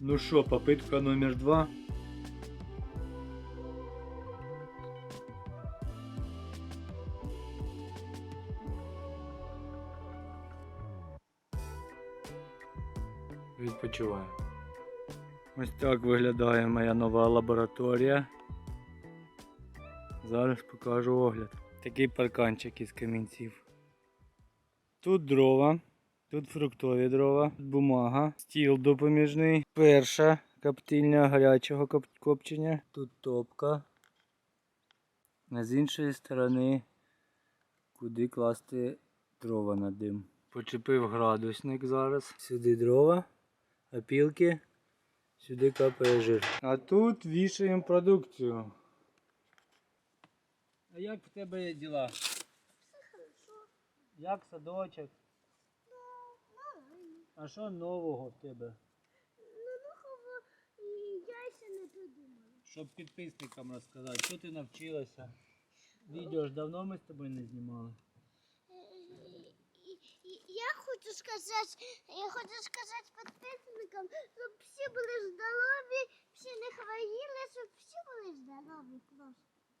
Ну що, попитка номер два. Відпочиваю. Ось так виглядає моя нова лабораторія. Зараз покажу огляд. Такий парканчик із камінців. Тут дрова, тут фруктові дрова, бумага, стіл допоміжний, перша коптильня гарячого коп- копчення, тут топка. А з іншої сторони, куди класти дрова на дим. Почепив градусник зараз. Сюди дрова, опілки, сюди капає жир. А тут вішаємо продукцію. А як в тебе є діла? Як садочок? А що нового в тебе? Я ще не придумала. Щоб підписникам розказати, що ти навчилася? Відео ж давно ми з тобою не знімали. Я хочу сказати, я хочу сказати підписникам, щоб всі були здорові, всі не хворіли, щоб всі були здорові просто.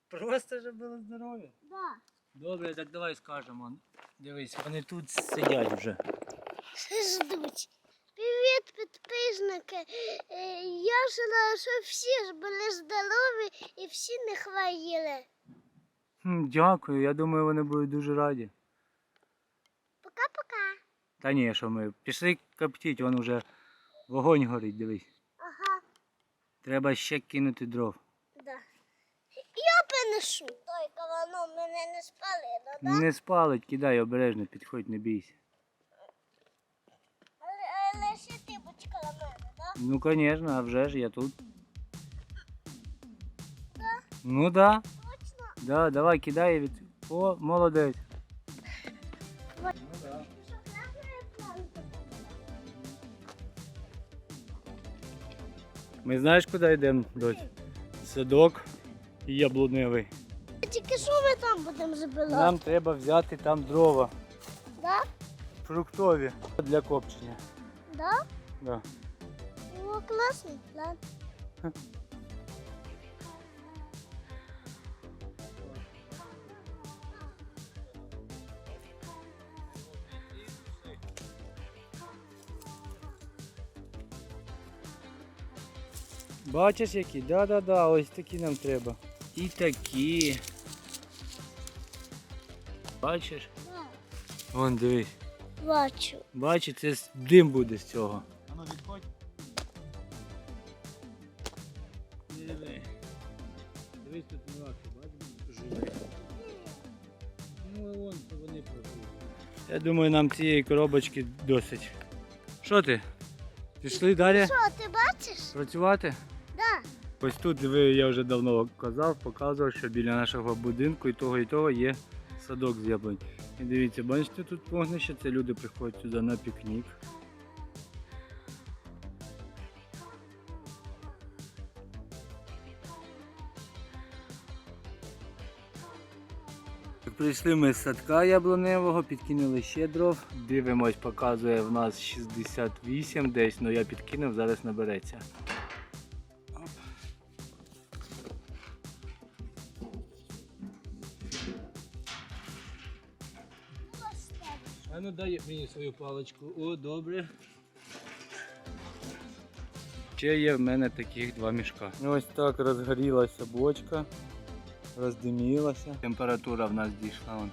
Просто щоб було здоров'я. Да. Добре, так давай скажемо. Дивись, вони тут сидять вже. Ждуть. Привіт, підписники. Е, Я желаю, щоб всі ж були здорові і всі не хворіли. Дякую, я думаю, вони будуть дуже раді. Пока-пока. Та ні, що ми. Пішли коптіть, вон уже вогонь горить, дивись. Ага, Треба ще кинути дров. да. Я принесу. Тільки воно мене не спалило, да? Не спалить, кидай обережно, підходь, не бійся. Але, але ще мене, да? Ну, звісно, а вже ж я тут. Да? Ну да. Точно? Да, давай, кидай від. О, молодець. Ми знаєш, куди йдемо, дочь? Садок яблуневий. Тільки що ми там будемо забирати? Нам треба взяти там дрова. Да? Фруктові для копчення. Да? Да. О, класний план. Бачиш які? Да-да-да, ось такі нам треба. І такі. Бачиш? Вон дивись. Бачу. Бачиш, це дим буде з цього. Я думаю, нам цієї коробочки досить. Що ти? Пішли далі Що, ти бачиш? працювати? Да. Ось тут диви, я вже давно казав, показував, що біля нашого будинку і того, і того є садок з яблунь. І дивіться, бачите, тут вогнище, це люди приходять сюди на пікнік. Прийшли ми з садка яблуневого, підкинули ще дров. Дивимось, показує в нас 68 десь, але я підкинув, зараз набереться. А ну дай мені свою паличку. О, добре. Ще є в мене таких два мішка. Ось так розгорілася бочка, роздимілася. Температура в нас дійшла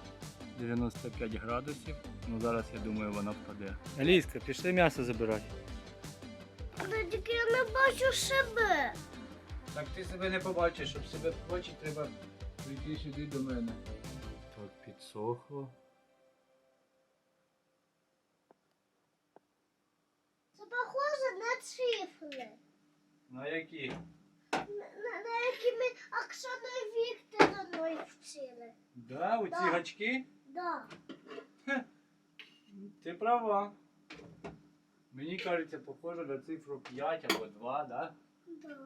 95 градусів. Ну зараз я думаю вона впаде. Аліска, пішли м'ясо забирати. Але тільки я не бачу себе. Так ти себе не побачиш, щоб себе побачити, треба прийти сюди до мене. Так, підсохло. Це похоже на цифри. На які? На, які ми Оксаною Вікторовною вчили. Да, у ці Да. гачки? Да. Ти права. Мені кажеться, похоже на цифру 5 або 2, да? Да. Вона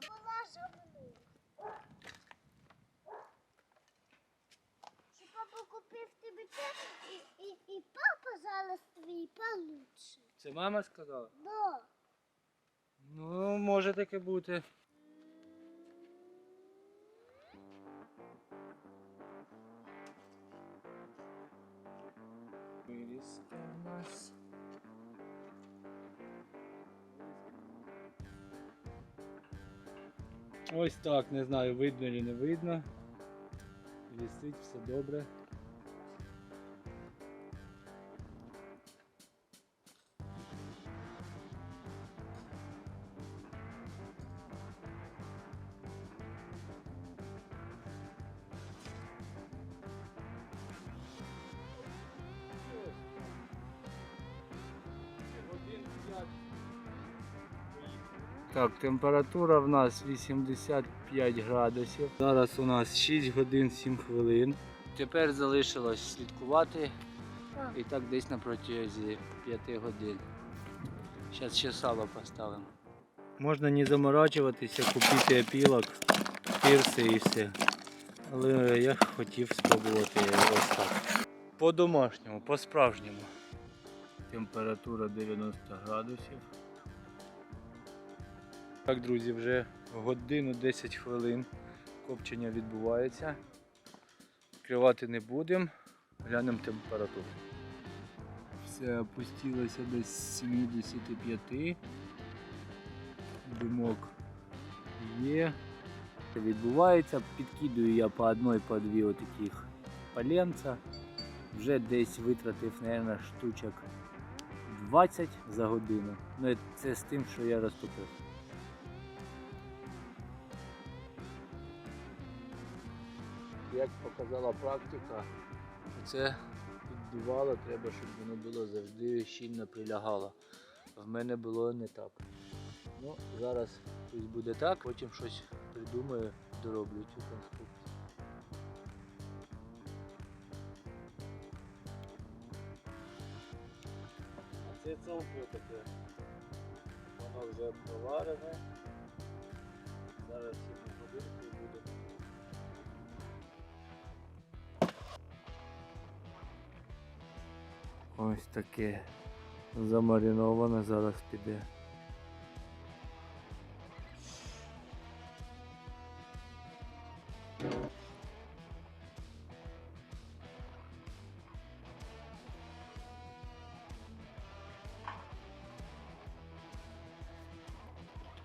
папа купив тобі те, і, і, і папа зараз твій получше. Це мама сказала? Да. Ну, може таке бути. Нас. Ось так, не знаю, видно чи не видно. Вісить, все добре. Так, температура в нас 85 градусів. Зараз у нас 6 годин 7 хвилин. Тепер залишилось слідкувати і так десь на протязі 5 годин. Зараз ще сало поставимо. Можна не заморачуватися, купити опілок, пірси і все. Але я хотів спробувати ось так. По-домашньому, по-справжньому. Температура 90 градусів. Так, друзі, вже годину 10 хвилин копчення відбувається. Відкривати не будемо, глянемо температуру. Все опустилося до 75. Димок є. Відбувається. Підкидую я по одной, по дві отаких поленця. Вже десь витратив, мабуть, штучок 20 за годину. Ну це з тим, що я розтопив. Як показала практика, це піддувало треба, щоб воно було завжди щільно прилягало. В мене було не так. Ну, зараз щось буде так, потім щось придумаю, дороблю цю конструкцію. А це цовко таке. Воно вже проварене. Зараз сім годинку і буде. Ось таке замариноване зараз піде.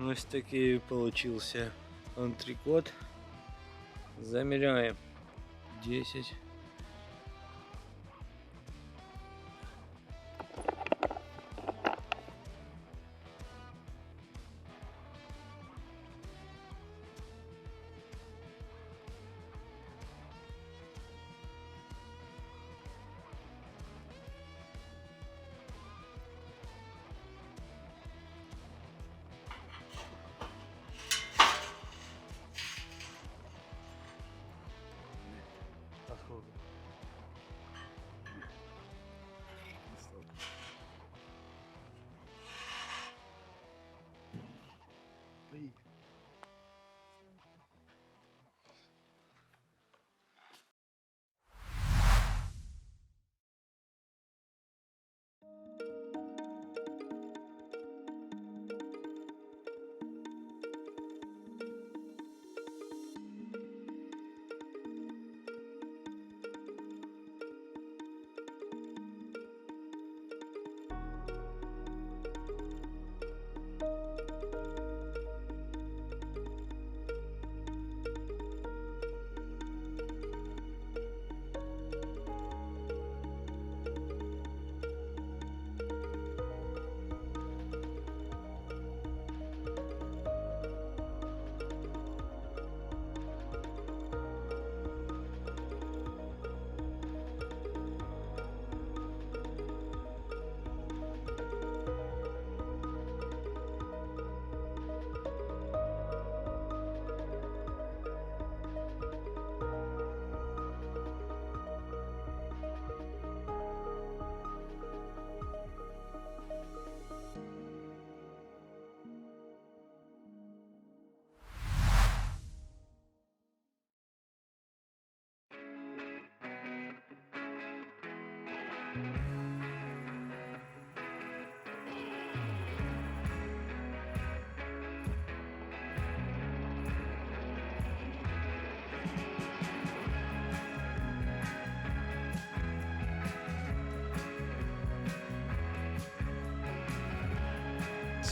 Ось такий получился антрикот. Замеряем. 10.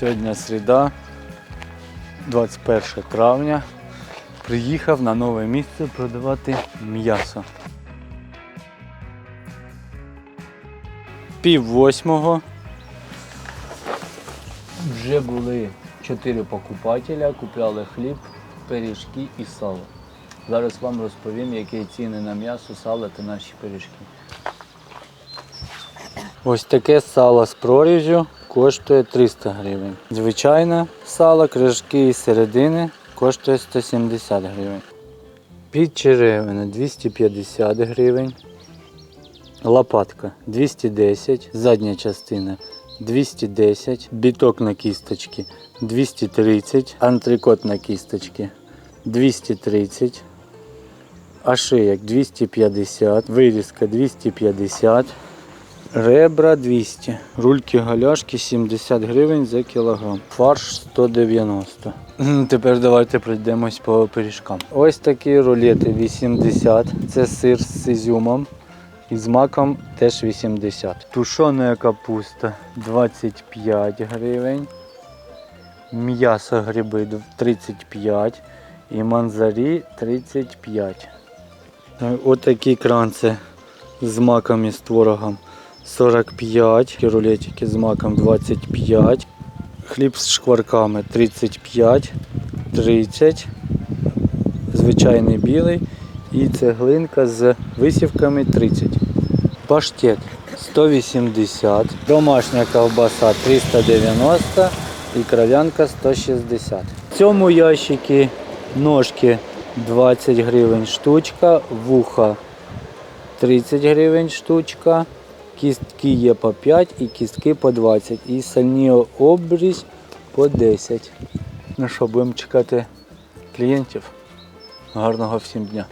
Сьогодні середа, 21 травня. Приїхав на нове місце продавати м'ясо. Пів восьмого. Вже були чотири покупателя, купляли хліб, пиріжки і сало. Зараз вам розповім, які ціни на м'ясо, сало та наші пиріжки. Ось таке сало з прорізю коштує 300 гривень. Звичайне сало, крижки із середини коштує 170 гривень. Підчеревина 250 гривень. Лопатка 210, задня частина 210, біток на кісточки 230, антрикот на кісточки 230, ошеєк 250, вирізка 250, ребра 200, рульки галяшки 70 гривень за кілограм, фарш 190. Тепер давайте пройдемось по пиріжкам. Ось такі рулети 80, це сир з ізюмом. І з маком теж 80. Тушона капуста 25 гривень. М'ясо гриби 35 і манзарі 35. Е, Отакі кранці з маком і з творогом 45, Такі рулетики з маком 25, хліб з шкварками 35, 30, звичайний білий і цеглинка з висівками 30. Паштет 180, домашня ковбаса 390 і кров'янка 160. В цьому ящикі ножки 20 гривень штучка, вуха 30 гривень штучка, кістки є по 5 і кістки по 20. І сальні обрізь по 10. Ну що, будемо чекати клієнтів. Гарного всім дня.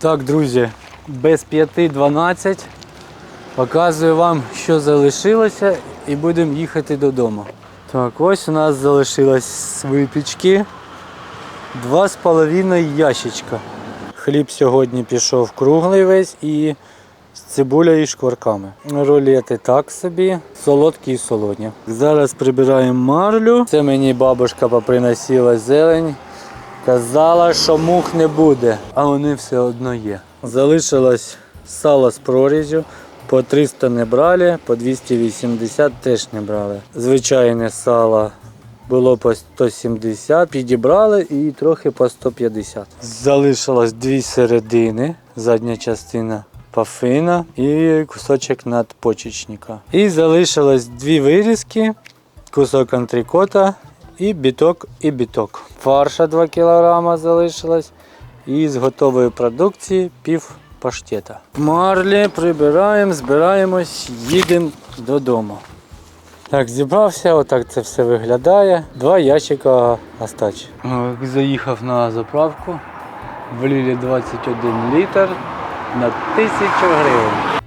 Так, друзі, без 5.12 показую вам, що залишилося, і будемо їхати додому. Так, ось у нас залишилось випічки. Два з половиною ящичка. Хліб сьогодні пішов круглий весь і з цибулею і шкварками. Рулети так собі, солодкі і солодні. Зараз прибираємо марлю. Це мені бабушка поприносила зелень. Казала, що мух не буде, а вони все одно є. Залишилось сало з прорізю. По 300 не брали, по 280 теж не брали. Звичайне сало було по 170, підібрали і трохи по 150. Залишилось дві середини, задня частина пафина і кусочок надпочечника. І залишилось дві вирізки, кусок антрикота і біток, і біток. Фарша 2 кг залишилось. І з готової продукції пів паштета. Марлі прибираємо, збираємось, їдемо додому. Так, зібрався, отак це все виглядає. Два ящика остачі. Заїхав на заправку, влили 21 літр на 1000 гривень.